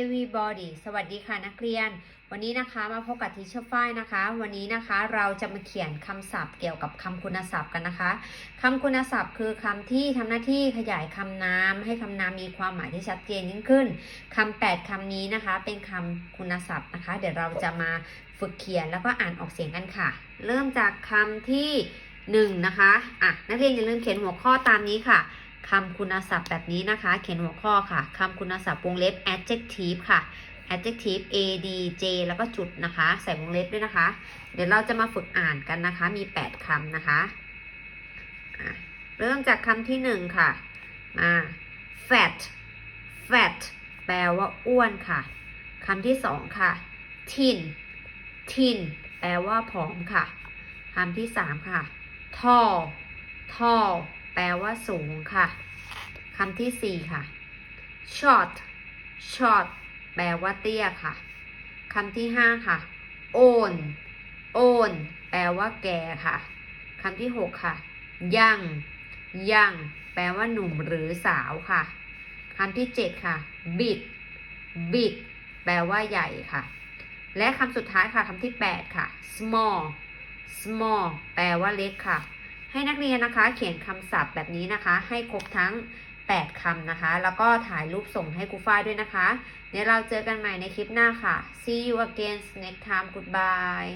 everybody สวัสดีค่ะนักเรียน วันนี้นะคะมาพบกับทีเชอร์ฝ้ายนะคะ วันนี้นะคะเราจะมาเขียนคำศัพท์เกี่ยวกับคำคุณศัพท์กันนะคะคำคุณศัพท์คือคำที่ทำหน้าที่ขยายคำนาม ให้คำนามมีความหมายที่ชัดเจนยิ่งขึ้นคำแปดคำนี้นะคะ เป็นคำคุณศัพท์นะคะ เดี๋ยวเราจะมาฝึกเขียนแล้วก็อ่านออกเสียงกันค่ะ เริ่มจากคำที่หนึ่งนะคะอะนักเรียนอย่าลืมเขียนหัวข้อตามนี้ค่ะ คำคุณศัพท์แบบนี้นะคะ เขียนหัวข้อค่ะคำคุณศัพท์วงเล็บ adjective ค่ะ adjective a d j แล้วก็จุดนะคะ ใส่วงเล็บด้วยนะคะ เดี๋ยวเราจะมาฝึกอ่านกันนะคะ มี 8คำนะคะเริ่มจากคำที่ 1 ค่ะ มา fat fat แปลว่าอ้วนค่ะคำที่ 2 ค่ะ thin thin แปลว่าผอมค่ะคำที่ 3 ค่ะ tall tall แปลว่าสูงค่ะคำที่4ค่ะ short short แปลว่าเตี้ยค่ะคำที่5ค่ะ old old แปลว่าแก่ค่ะคำที่6ค่ะ young young แปลว่าหนุ่มหรือสาวค่ะคำที่7ค่ะ big big แปลว่าใหญ่ค่ะ และคำสุดท้ายค่ะคำที่8ค่ะ small small แปลว่าเล็กค่ะ ให้นักเรียนนะคะเขียนคำศัพท์แบบนี้นะคะ ให้ครบทั้ง 8คำนะคะ แล้วก็ถ่ายรูปส่งให้ครูฝ้ายด้วยนะคะ เดี๋ยวเราเจอกันใหม่ในคลิปหน้าค่ะ see you again next time goodbye